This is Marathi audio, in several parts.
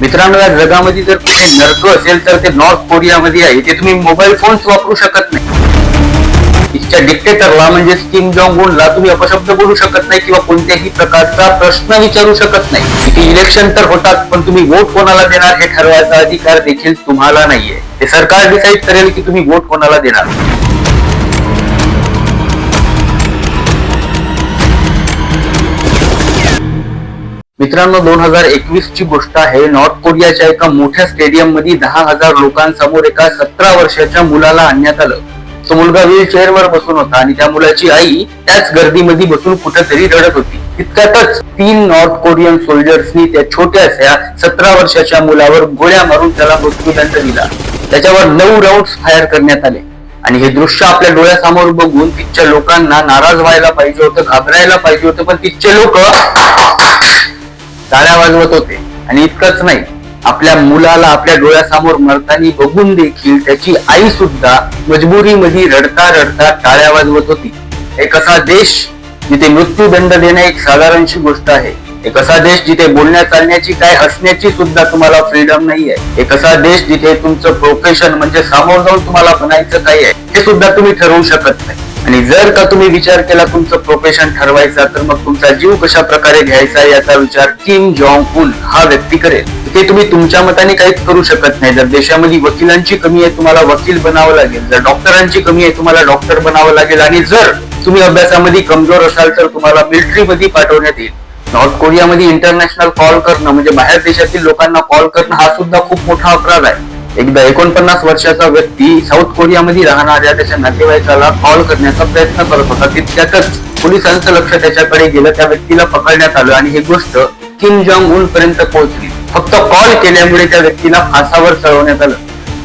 मित्रांनो या जगामध्ये जर कुठे नर्क असेल तर ते नॉर्थ कोरियामध्ये आहे. ते तुम्ही मोबाईल फोन्स वापरू शकत नाही. इथच्या डिक्टेटरला म्हणजे किम जॉंग उनला तुम्ही अपशब्द बोलू शकत नाही किंवा कोणत्याही प्रकारचा प्रश्न विचारू शकत नाही. इथे इलेक्शन तर होतात पण तुम्ही वोट कोणाला देणार हे ठरवायचा अधिकार देखील तुम्हाला नाहीये. ते सरकार डिसाईड करेल की तुम्ही वोट कोणाला देणार. मित्रांनो दोन हजार एकवीस ची गोष्ट आहे. नॉर्थ कोरियाच्या एका मोठ्या स्टेडियममध्ये दहा हजार लोकांसमोर एका सतरा वर्षाच्या मुलाला आणण्यात आलं. तो मुलगा व्हील चेअर वर बसून होता आणि त्या मुलाची आई त्याच गर्दीमध्ये बसून कुठेतरी रडत होती. तितक्यातच तीन नॉर्थ कोरियन सोल्जर्सनी त्या छोट्याशा सतरा वर्षाच्या मुलावर गोळ्या मारून त्याला मृत्यूदंड दिला. त्याच्यावर नऊ राऊंड फायर करण्यात आले. आणि हे दृश्य आपल्या डोळ्यासमोर बघून तिथच्या लोकांना नाराज व्हायला पाहिजे होतं घाबरायला पाहिजे होतं पण तिथचे लोक टाळ्या वाजवत होते. आणि इतकंच नाही आपल्या मुलाला आपल्या डोळ्यासमोर मरतानी बघून देखील त्याची आई सुद्धा मजबुरीमध्ये रडता रडता टाळ्या वाजवत होती. एक असा देश जिथे मृत्यूदंड देणे एक साधारणशी गोष्ट आहे. एक असा देश जिथे बोलण्या चालण्याची काय हसण्याची सुद्धा तुम्हाला फ्रीडम नाही आहे एक असा देश जिथे तुमचं प्रोफेशन म्हणजे सामोर जाऊन तुम्हाला बनायचं काय आहे हे सुद्धा तुम्ही ठरवू शकत नाही. आणि जर का तुम्ही विचार केला तुमचं प्रोफेशन ठरवायचा तर मग तुमचा जीव कशा प्रकारे घ्यायचा याचा विचार किम जॉंग उन हा व्यक्ती करेल. ते तुम्ही तुमच्या मताने काहीच करू शकत नाही. जर देशामध्ये वकिलांची कमी आहे तुम्हाला वकील बनावं लागेल. जर डॉक्टरांची कमी आहे तुम्हाला डॉक्टर बनावं लागेल. आणि जर तुम्ही अभ्यासामध्ये कमजोर असाल तर तुम्हाला मिलिटरीमध्ये पाठवण्यात येईल. नॉर्थ कोरियामध्ये इंटरनॅशनल कॉल करणं म्हणजे बाहेर देशातील लोकांना कॉल करणं हा सुद्धा खूप मोठा अपराध आहे. एकदा एकोणपन्नास वर्षाचा व्यक्ती साऊथ कोरियामध्ये राहणाऱ्या त्याच्या नातेवाईकाला कॉल करण्याचा प्रयत्न करत होता. तितक्यातच पोलिसांचं लक्ष त्याच्याकडे गेलं. त्या व्यक्तीला पकडण्यात आलं आणि ही गोष्ट किम जॉंग उन पर्यंत पोहोचली. फक्त कॉल केल्यामुळे त्या व्यक्तीला फासावर चढवण्यात आलं.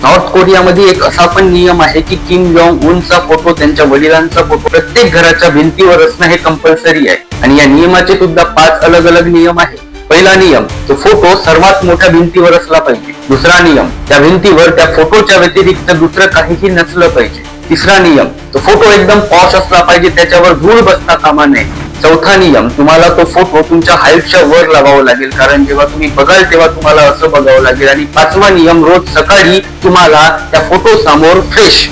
नॉर्थ कोरियामध्ये एक असा पण नियम आहे की किम जॉंग उनचा फोटो त्यांच्या वडिलांचा फोटो प्रत्येक घराच्या भिंतीवर असणं हे कंपल्सरी आहे. आणि या नियमाचे सुद्धा पाच अलग अलग नियम आहेत. पहिला नियम तो फोटो सर्वात मोठ्या भिंतीवर असला पाहिजे. दुसरा नियम त्या भिंतीवर त्या फोटोच्या व्यतिरिक्त दुसरं काहीही नसलं पाहिजे. तिसरा नियम तो फोटो एकदम पॉश असला पाहिजे त्याच्यावर धूळ बसता कामा नये. चौथा नियम तुम्हाला तो फोटो तुमच्या हाईटच्या वर लावावा लागेल कारण जेव्हा तुम्ही बघाल तेव्हा तुम्हाला असं बघावं लागेल. आणि पाचवा नियम रोज सकाळी तुम्हाला त्या फोटो समोर फ्रेश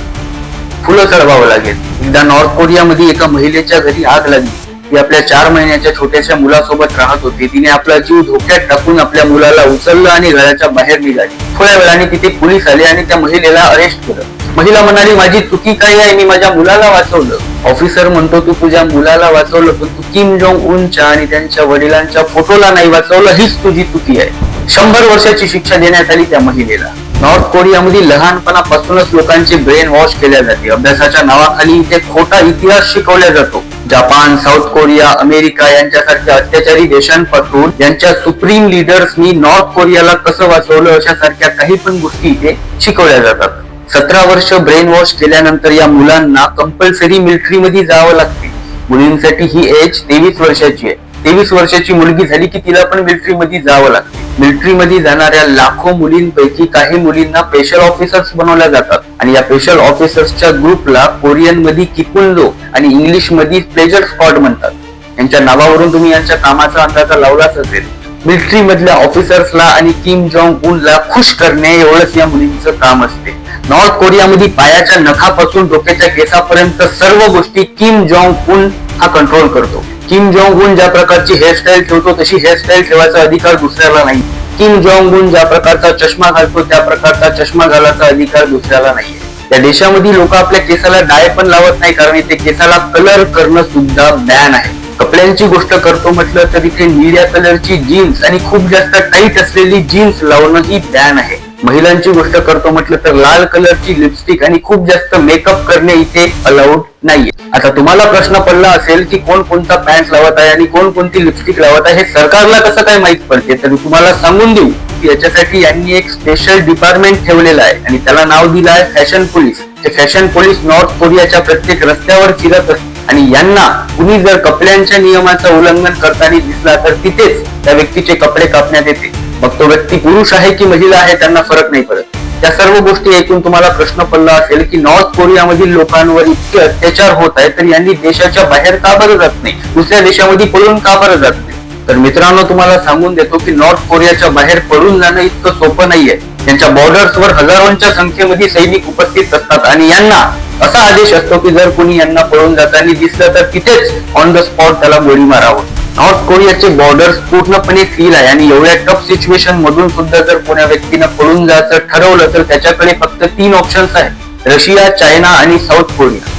फुलं चढवावं लागेल. एकदा नॉर्थ कोरियामध्ये एका महिलेच्या घरी आग लागली. ती आपल्या चार महिन्याच्या छोट्याशा मुलासोबत राहत होती. तिने आपला जीव धोक्यात टाकून आपल्या मुलाला उचललं आणि घराच्या बाहेर निघाली. थोड्या वेळाने तिथे पोलीस आले आणि त्या महिलेला अरेस्ट केलं. महिला म्हणाली माझी चुकी काय आहे? मी माझ्या मुलाला वाचवलं. ऑफिसर म्हणतो तू तुझ्या मुलाला वाचवलं पण तू किम जोंग उनच्या आणि त्यांच्या वडिलांच्या फोटोला नाही वाचवलं. हीच तुझी चुकी आहे. शंभर वर्षाची शिक्षा देण्यात आली त्या महिलेला. नॉर्थ कोरियामध्ये लहानपणापासूनच लोकांचे ब्रेन वॉश केल्या जाते. अभ्यासाच्या नावाखाली इथे खोटा इतिहास शिकवला जातो. जपान साऊथ कोरिया अमेरिका यांच्यासारख्या अत्याचारी देशांपासून यांच्या सुप्रीम लिडर्सनी नॉर्थ कोरियाला कसं वाचवलं अशा सारख्या काही पण गोष्टी इथे शिकवल्या जातात. सतरा वर्ष ब्रेन वॉश केल्यानंतर या मुलांना कंपल्सरी मिलिटरी मध्ये जावं लागते. मुलींसाठी ही एज तेवीस वर्षाची आहे. तेवीस वर्षाची मुलगी झाली की तिला पण मिलिटरी मध्ये जावं लागतं. मिलिटरी मध्ये जाणाऱ्या लाखो मुलींपैकी काही मुलींना स्पेशल ऑफिसर्स बनवल्या जातात. आणि या स्पेशल ऑफिसर्सच्या ग्रुपला कोरियनमध्ये किकुंजो आणि इंग्लिशमध्ये प्लेजर स्पॉट म्हणतात. यांच्या नावावरून तुम्ही यांच्या कामाचा अंदाजा लावलाच असेल. मिलिटरी मधल्या ऑफिसर्सला आणि किम जॉंग उनला खुश करणे एवढंच या मुलींचं काम असते. नॉर्थ कोरियामध्ये पायाच्या नखापासून डोक्याच्या केसापर्यंत सर्व गोष्टी किम जॉंग उन हा कंट्रोल करतो. किम जॉंग उन ज्या प्रकारची हेअरस्टाईल ठेवतो तशी हेअरस्टाईल ठेवायचा अधिकार दुसऱ्याला नाही. किम जॉंग उन ज्या प्रकारचा चष्मा घालतो त्या प्रकारचा चष्मा घालायचा अधिकार दुसऱ्याला नाही त्या देशामध्ये लोक आपल्या केसाला डाय पण लावत नाही कारण इथे केसाला कलर करणं सुद्धा बॅन आहे. कपड्यांची गोष्ट करतो म्हटलं तर इथे निळ्या कलरची जीन्स आणि खूप जास्त टाईट असलेली जीन्स लावणं ही बॅन आहे. महिलांची गोष्ट करतो म्हटलं तर लाल कलरची लिपस्टिक आणि खूप जास्त मेकअप करणे इथे अलाउड नाहीये. आता तुम्हाला प्रश्न पडला असेल की कोण कोणता पॅन्ट लावत आहे आणि कोण कोणती लिपस्टिक लावत आहे हे सरकारला कसं काय माहीत पडते? तर मी तुम्हाला सांगून देऊ की याच्यासाठी यांनी एक स्पेशल डिपार्टमेंट ठेवलेलं आहे आणि त्याला नाव दिलं आहे फॅशन पोलीस ते फॅशन पोलीस नॉर्थ कोरियाच्या प्रत्येक रस्त्यावर फिरत असते आणि यांना कुणी जर कपड्यांच्या नियमाचं उल्लंघन करताना दिसला तर तिथेच त्या व्यक्तीचे कपडे कापण्यात येते. मग तो व्यक्ती पुरुष आहे की महिला आहे त्यांना फरक नाही पडत. त्या सर्व गोष्टी ऐकून तुम्हाला प्रश्न पडला असेल की नॉर्थ कोरियामधील लोकांवर इतके अत्याचार होत आहेत तर यांनी देशाच्या बाहेर का बरं जात नाही? दुसऱ्या देशामध्ये पळून का बरं जात नाही? तर मित्रांनो तुम्हाला सांगून देतो की नॉर्थ कोरियाच्या बाहेर पळून जाणं इतकं सोपं नाहीये. त्यांच्या बॉर्डर्सवर हजारोंच्या संख्येमध्ये सैनिक उपस्थित असतात आणि यांना असा आदेश असतो की जर कोणी यांना पळून जाताना दिसलं तर तिथेच ऑन द स्पॉट त्याला गोळी मारावं. नॉर्थ कोरियाचे बॉर्डर्स पूर्णपणे फील आहे आणि एवढ्या टफ सिच्युएशन मधून सुद्धा जर कोण्या व्यक्तीनं पळून जायचं ठरवलं तर त्याच्याकडे फक्त तीन ऑप्शन्स आहेत. रशिया चायना आणि साऊथ कोरिया.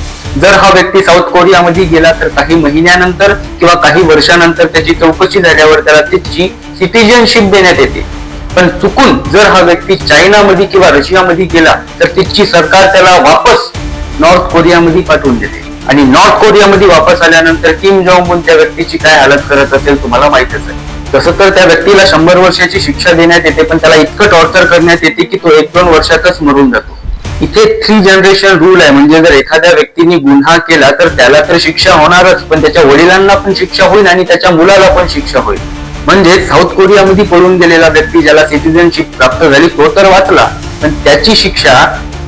जर हा व्यक्ती साऊथ कोरियामध्ये गेला तर काही महिन्यानंतर किंवा काही वर्षानंतर त्याची चौकशी झाल्यावर त्याला त्याची सिटिझनशिप देण्यात येते. पण चुकून जर हा व्यक्ती चायनामध्ये किंवा रशियामध्ये गेला तर तिची सरकार त्याला वापस नॉर्थ कोरियामध्ये पाठवून देते. आणि नॉर्थ कोरियामध्ये वापस आल्यानंतर किम जॉंग उन त्या व्यक्तीची काय हालत करत असेल तुम्हाला माहितच आहे. तसं तर त्या व्यक्तीला शंभर वर्षाची शिक्षा देण्यात येते पण त्याला इतकं टॉर्चर करण्यात येते की तो एक दोन वर्षातच मरून जातो. इथे थ्री जनरेशन रूल आहे म्हणजे जर एखाद्या व्यक्तीने गुन्हा केला तर त्याला तर शिक्षा होणारच पण त्याच्या वडिलांना पण शिक्षा होईल आणि त्याच्या मुलाला पण शिक्षा होईल. म्हणजे साऊथ कोरियामध्ये पळून गेलेला व्यक्ती ज्याला सिटिझनशिप प्राप्त झाली तो तर वाचला पण त्याची शिक्षा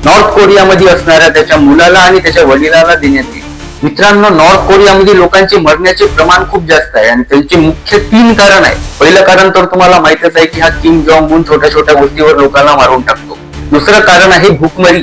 नॉर्थ कोरियामध्ये असणाऱ्या त्याच्या मुलाला आणि त्याच्या वडिलाला देण्यात येईल. मित्रांनो नॉर्थ कोरियामध्ये लोकांचे मरण्याचे प्रमाण खूप जास्त आहे. आणि त्यांचे मुख्य तीन कारण आहे. पहिलं कारण तर तुम्हाला माहितच आहे की हा किम जॉंग उन छोट्या छोट्या गोष्टीवर लोकांना मारून टाकतो. दुसरं कारण आहे भूकमरी.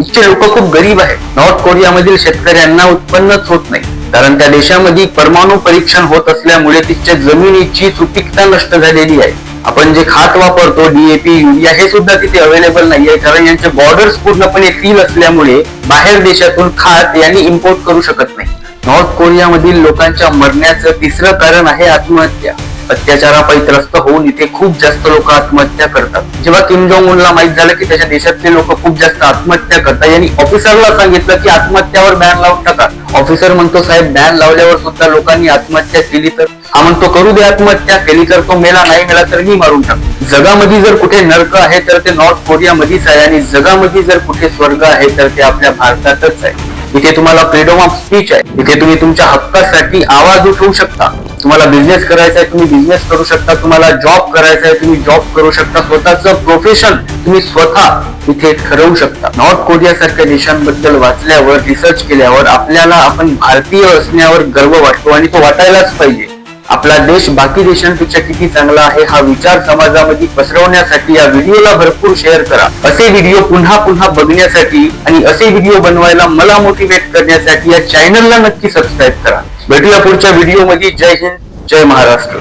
इथचे लोक खूप गरीब आहेत. नॉर्थ कोरियामधील शेतकऱ्यांना उत्पन्नच होत नाही. कारण त्या देशामध्ये परमाणू परीक्षण होत असल्यामुळे तिच्या जमिनीची सुपीकता नष्ट झालेली आहे. आपण जे खात वापरतो डीएपी युरिया हे सुद्धा तिथे अवेलेबल नाहीये. कारण यांचे बॉर्डर्स पूर्णपणे सील असल्यामुळे बाहेर देशातून खात यांनी इम्पोर्ट करू शकत नाही. नॉर्थ कोरियामधील लोकांच्या मरण्याचं तिसरं कारण आहे आत्महत्या. अत्याचारापायी त्रस्त होऊन इथे खूप जास्त लोक आत्महत्या करतात. जेव्हा किम जोंग उनला माहीत झालं की त्याच्या देशातले लोक खूप जास्त आत्महत्या करतात यांनी ऑफिसरला सांगितलं की आत्महत्यावर बॅन लावून टाका. ऑफिसर म्हणतो साहेब बॅन लावल्यावर सुद्धा लोकांनी आत्महत्या केली तर? हा म्हणतो करू दे आत्महत्या केली तर तो मेला नाही मेला तर मी मारून टाक. जगामध्ये जर कुठे नरक आहे तर ते नॉर्थ कोरियामध्येच आहे आणि जगामध्ये जर कुठे स्वर्ग आहे तर ते आपल्या भारतातच आहे. इथे तुम्हाला फ्रीडम ऑफ स्पीच आहे. इथे तुम्ही तुमच्या हक्कासाठी आवाज उठवू शकता. तुम्हाला बिझनेस करायचा आहे तुम्ही बिझनेस करू शकता. तुम्हाला जॉब करायचा आहे तुम्ही जॉब करू शकता. स्वतःचं प्रोफेशन तुम्ही स्वतः इथे ठरवू शकता. नॉर्थ कोरिया सारख्या देशांबद्दल वाचल्यावर रिसर्च केल्यावर आपल्याला आपण भारतीय असण्यावर गर्व वाटतो आणि तो वाटायलाच पाहिजे. आपला देश बाकी देशांपेक्षा किती चांगला आहे हा विचार समाजामध्ये पसरवण्यासाठी या व्हिडिओला भरपूर शेअर करा. असे व्हिडिओ पुन्हा पुन्हा बघण्यासाठी आणि असे व्हिडिओ बनवायला मला मोटिवेट करण्यासाठी या चॅनलला नक्की सबस्क्राईब करा. भेटूया पुढच्या व्हिडिओमध्ये जय हिंद जय महाराष्ट्र.